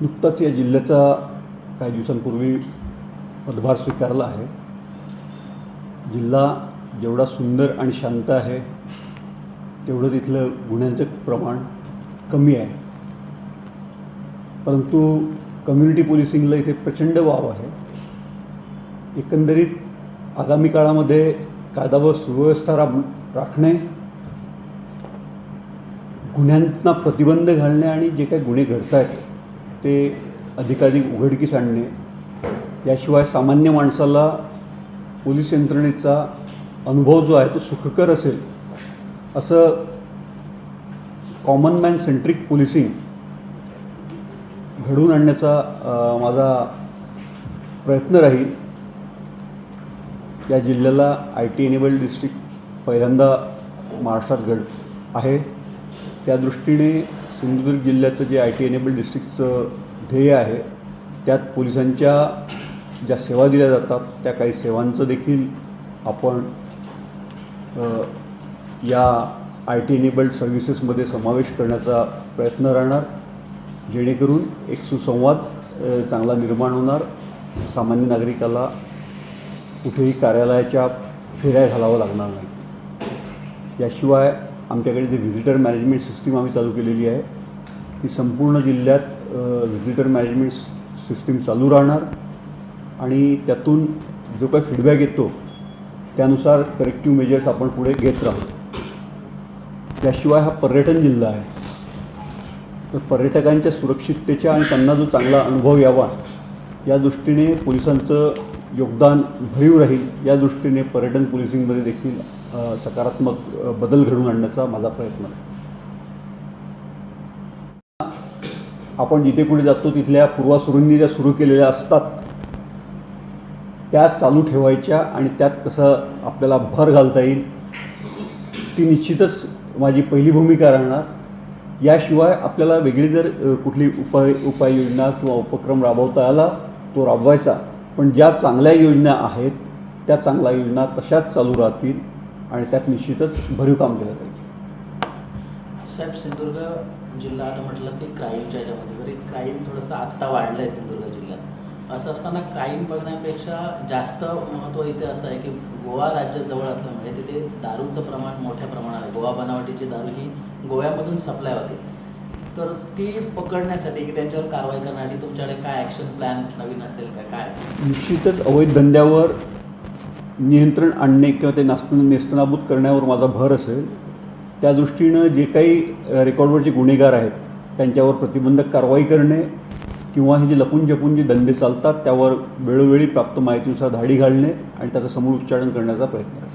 नुकताच या जिल्ह्याचा काही दिवसांपूर्वी पदभार स्वीकारला आहे. जिल्हा जेवढा सुंदर आणि शांत आहे तेवढंच इथलं गुन्ह्यांचं प्रमाण कमी आहे. परंतु कम्युनिटी पोलिसिंगला इथे प्रचंड वाव आहे. एकंदरीत आगामी काळामध्ये कायदा व सुव्यवस्था राब राखणे गुन्ह्यांना प्रतिबंध घालणे आणि जे काही गुन्हे घडत आहेत ते अधिकाधिक उघडकीस आणणे. याशिवाय सामान्य माणसाला पोलीस यंत्रणेचा अनुभव जो आहे तो सुखकर असेल. असं कॉमन मॅन सेंट्रिक पोलिसिंग घडवून आणण्याचा माझा प्रयत्न राहील. या जिल्ह्याला आय टी एनेबल्ड डिस्ट्रिक्ट पहिल्यांदा महाराष्ट्रात घड आहे. त्या दृष्टीने सिंधुदुर्ग जिल्ह्याचं जे आय टी एनेबल डिस्ट्रिक्टचं ध्येय आहे त्यात पोलिसांच्या ज्या सेवा दिल्या जातात त्या काही सेवांचं देखील आपण या आय टी एनेबल्ड सर्व्हिसेसमध्ये समावेश करण्याचा प्रयत्न राहणार जेणेकरून एक सुसंवाद चांगला निर्माण होणार. सामान्य नागरिकाला कुठेही कार्यालयाच्या फेऱ्या घालावं लागणार नाही याशिवाय आमच्याकडे जे व्हिजिटर मॅनेजमेंट सिस्टीम आम्ही चालू केलेली आहे ती संपूर्ण जिल्ह्यात व्हिजिटर मॅनेजमेंट सिस्टीम चालू राहणार आणि त्यातून जो काही फीडबॅक येतो त्यानुसार करेक्टिव्ह मेजर्स आपण पुढे घेत राहू. त्याशिवाय हा पर्यटन जिल्हा आहे. तर पर्यटकांच्या सुरक्षिततेच्या आणि त्यांना जो चांगला अनुभव यावा या दृष्टीने पोलिसांचं योगदान भरीव राहील. या दृष्टीने पर्यटन पोलिसिंगमध्ये देखील सकारात्मक बदल घडवून आणण्याचा माझा प्रयत्न आहे. आपण जिथे कुठे जातो तिथल्या पूर्वासुरूंनी ज्या सुरू केलेल्या असतात त्या चालू ठेवायच्या आणि त्यात कसं आपल्याला भर घालता येईल ती निश्चितच माझी पहिली भूमिका राहणार. याशिवाय आपल्याला वेगळी जर कुठली उपाय उपाययोजना किंवा उपक्रम राबवता आला तो राबवायचा. पण ज्या चांगल्या योजना आहेत त्या चांगल्या योजना तशाच चालू राहतील आणि त्यात निश्चितच भरीव काम केलं पाहिजे. साहेब सिंधुदुर्ग जिल्हा आता म्हटलं की क्राईमच्या याच्यामध्ये. बरे क्राईम थोडंसं आत्ता वाढलं आहे सिंधुदुर्ग जिल्ह्यात. असं असताना क्राईम बघण्यापेक्षा जास्त महत्त्व इथे असं आहे की गोवा राज्य जवळ असल्यामुळे तिथे दारूचं प्रमाण मोठ्या प्रमाणात आहे. गोवा बनावटीची दारू ही गोव्यामधून सप्लाय होते. तर ती पकडण्यासाठी की त्यांच्यावर कारवाई करण्यासाठी तुमच्याकडे काय ॲक्शन प्लॅन नवीन असेल का? काय? निश्चितच अवैध धंद्यावर नियंत्रण आणणे किंवा ते नास्तन नेस्तनाबूत करण्यावर माझा भर असेल. त्या दृष्टीनं जे काही रेकॉर्डवरचे गुन्हेगार आहेत त्यांच्यावर प्रतिबंधक कारवाई करणे किंवा हे जे लपून जपून जे धंदे चालतात त्यावर वेळोवेळी प्राप्त माहितीनुसार धाडी घालणे आणि त्याचं समोर उच्चारण करण्याचा प्रयत्न.